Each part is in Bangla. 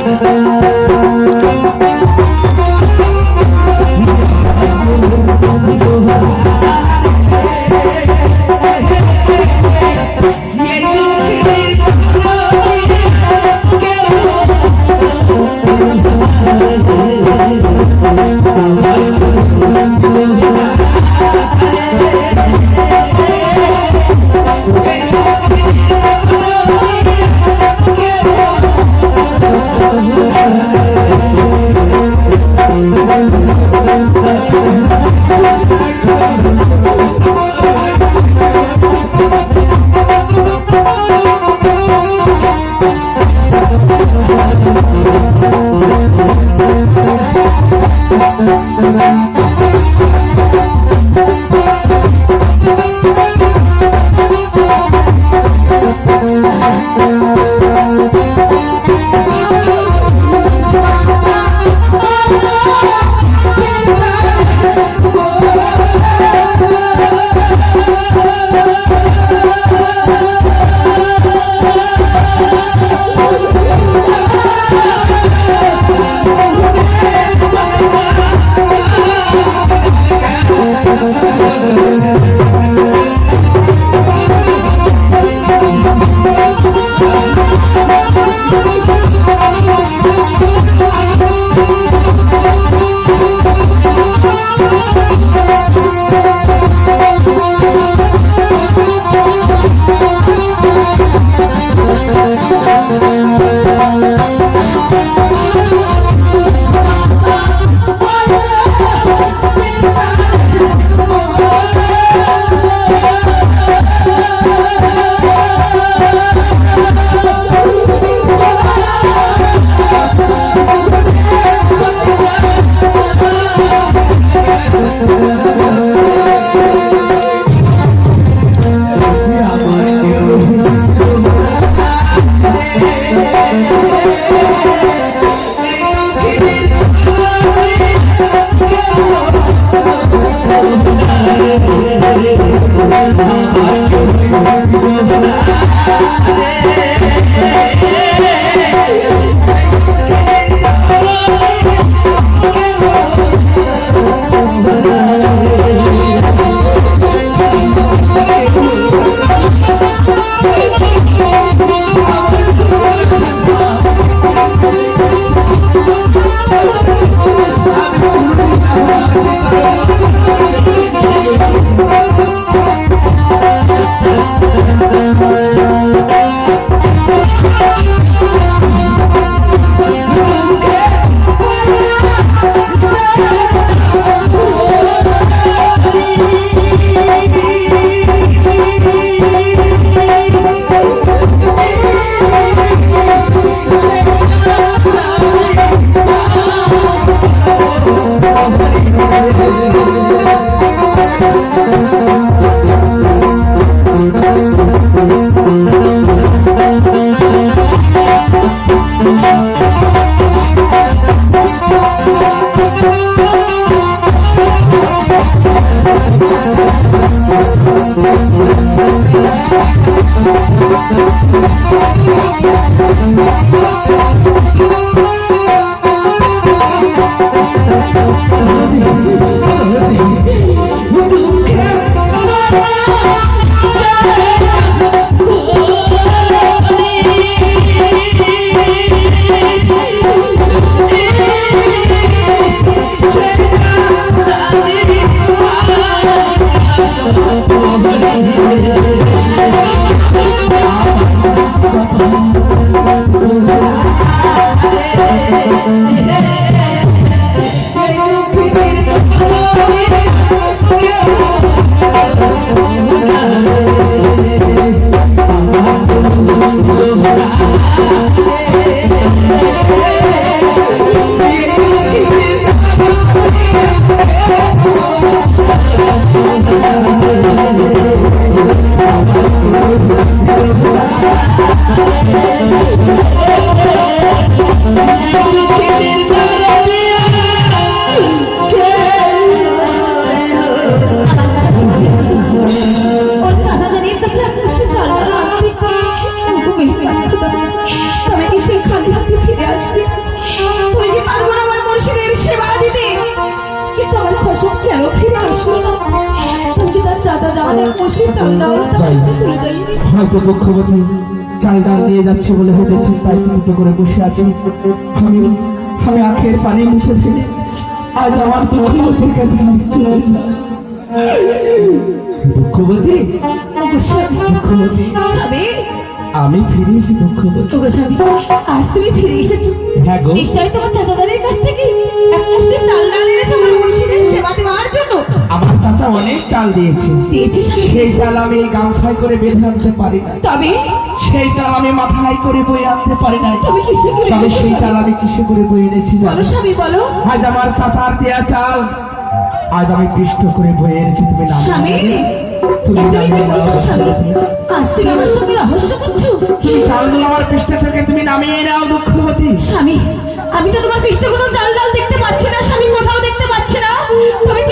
Thank you. ওর হয়তো দুঃখবতী চাল ডাল নিয়ে যাচ্ছে বলে চিন্তায় চিন্তিত করে বসে আছি। আমি আমি আখের পানি মুছে ফেলে আজ আমার দুঃখবতীর কাছে আমি চলে যাই দুঃখবতী? আজ তুমি ফিরে এসেছ। হ্যাঁ গো। নিশ্চয়ই তোমার চাচাদারের কাছ থেকে। চাল দিয়েছে। সেই চাল আমি গামছায় করে বেঁধে আনতে পারি না তবে? সেই চাল আমি মাথায় করে বয়ে আনতে পারি না তবে কিসে করে তবে সেই? চাল আমি কিসে করে বয়ে এনেছি বলো স্বামী বলো। আজ আমার চাচার দেয়া চাল। আজ আমি পিষ্ট করে বয়ে এনেছি তুমি না স্বামী তুমি আজ তুমি আমার সঙ্গে রহস্য করছ। তুমি চালগুলো আমার পৃষ্ঠে থেকে তুমি নামিয়ে নাও দুঃখবতী। স্বামী আমি তো তোমার পৃষ্ঠে কোনো চাল ডাল দেখতে পাচ্ছি না স্বামী কোথাও দেখতে পাচ্ছি না। তুমি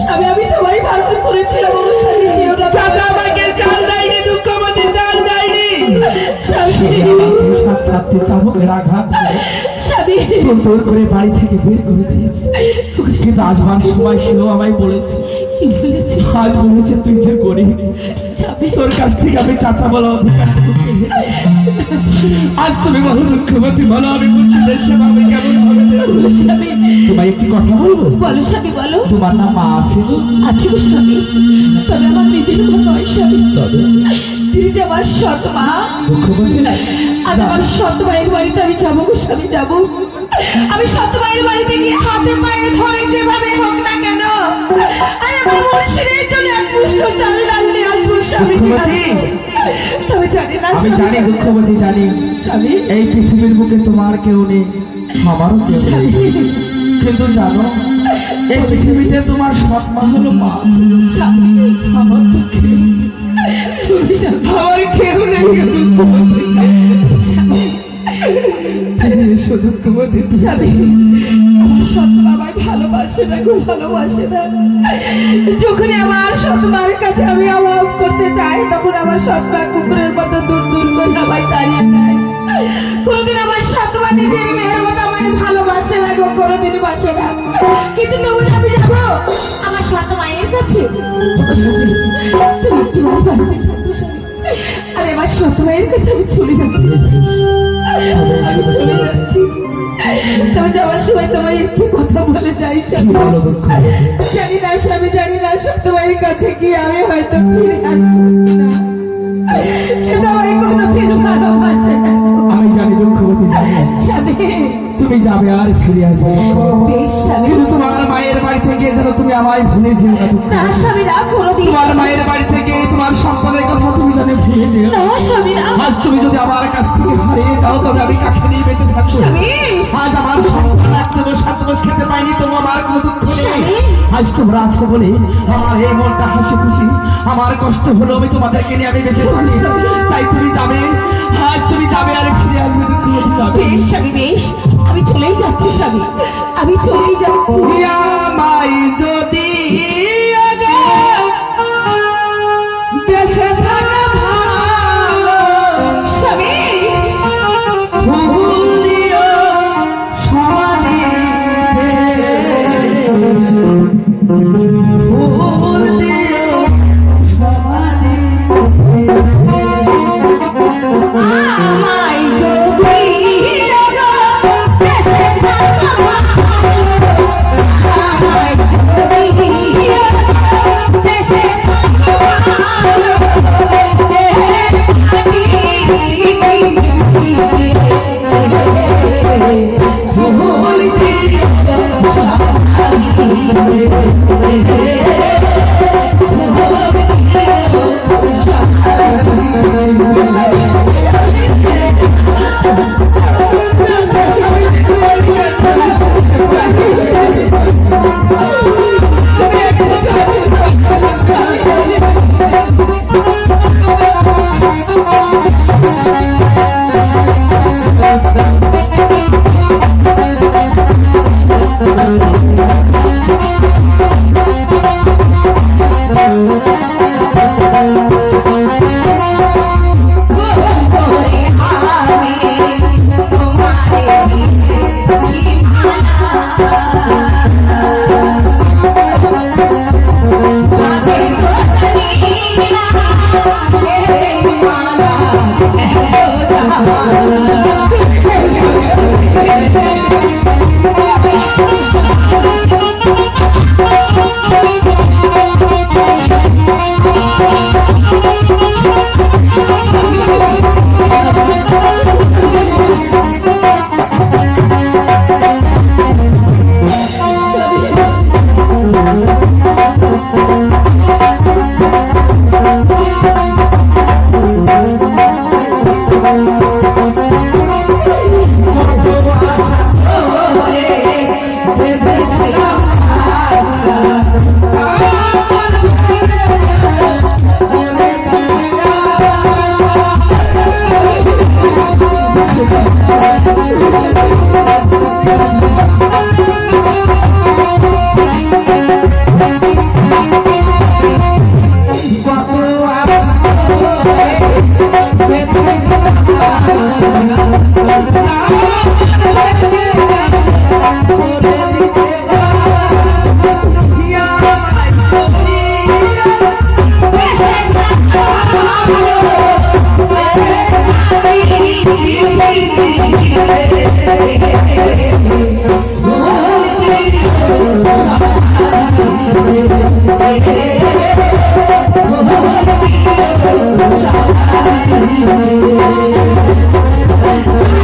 স্বামী আমি করেছিলাম চাচা আমাকে চাল দেয়নি চাল দেয়নি। আঘাত করে তোর করে বাড়ি থেকে বের করে দিয়েছে। কিন্তু আজ সময় সেও আমায় বলেছে। কি বলেছি? আজ বলেছে তুই যে গরিব। তোর কাছ থেকে আমি চাচা বলা অধিকার আজ তুমি বলো দুঃখবতী বলো আমি মুর্শিদের সেবা আমি কেমন ভাবে তোমায় একটি কথা বলব? বলো স্বামী বলো। তোমার নাম মা আছে? আছে গো স্বামী। তবে আমার নিজের মা নয় স্বামী। তবে? তিনি যে আমার সৎ মা। দুঃখবতী? আজ আমার সৎ মায়ের বাড়িতে আমি যাব গো স্বামী যাব। আমি সৎ বাড়িতে গিয়ে হাতে পায়ে ধরে যেভাবে হোক না কেন আর আমার মুর্শিদের জন্য এক পুষ্ট চাল ডাল নিয়ে আসব স্বামী। তবে জানি না আমি জানি দুঃখবতী জানি। স্বামী? এই পৃথিবীর বুকে তোমার কেউ নেই আমারও কেউ নেই। কিন্তু জানো এই পৃথিবীতে তোমার সৎ মা হলো মা। আমার তো কেউ আমার কেউ নেই। এসো আমার সৎ বাবাই ভালোবাসে না খুব ভালোবাসে না। যখন আমার সৎমার কাছে আমি অভাব করতে চাই তখন আমার সৎমা কুকুরের মতো দূর দূর করে আমায় তাড়িয়ে দেয়। কোনোদিন আমার সৎমা নিজের মেয়ের মতো আমায় ভালোবাসে না গো কোনোদিন বাসে না। কিন্তু তবু আমি যাব আমার সৎ মায়ের কাছে। তুমি আমার বাড়িতে থাকো স্বামী। আর আমার মায়ের কাছে আমি চলে যাচ্ছি। আমি চলে যাচ্ছি। তবে যাওয়ার সময় তোমায় একটু কথা বলে যাই জানি না স্বামী জানি না কাছে গিয়ে আমি হয়তো ফিরে আসব না সে তো কোনো ফির ভালোবাসে না। আমি জানি দুঃখবতী তুমি যাবে আর ফিরে আসবে কিন্তু তোমার মায়ের বাড়ি থেকে যেন তুমি আমায় ভুলে যেও না তোমার মায়ের বাড়ি থেকে তুমি যেও না স্বামী না। আজ তুমি যদি আমার কাছ থেকে হারিয়ে যাও তবে আমি কাকে নিয়ে বেঁচে থাকব? আজ আমার সন্তান এক দেবো সাত মাস খেতে পাইনি তবু আমার কোনো দুঃখ নেই। আজ তোমরা আছো বলে আমার এই মনটা হাসি খুশি আমার কষ্ট হলো আমি তোমাদেরকে নিয়ে আমি বেঁচে থাকি তাই তুমি যাবে আজ তুমি যাবে আর ফিরে আসবে বেশ স্বামী বেশ। আমি চলেই যাচ্ছি স্বামী। আমি চলেই যাচ্ছি। আমায় Thank you.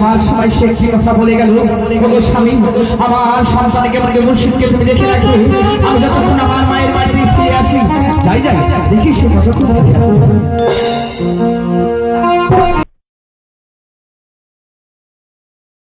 যাবার সবাই সে একটি কথা বলে গেল। বলো স্বামী, আমার সন্তানকে আমাকে মুর্শিদকে তুমি দেখে রাখবে আমি যতক্ষণ আমার মায়ের বাড়িতে ফিরে আসি, যাই যাই, দেখি সে কতক্ষণ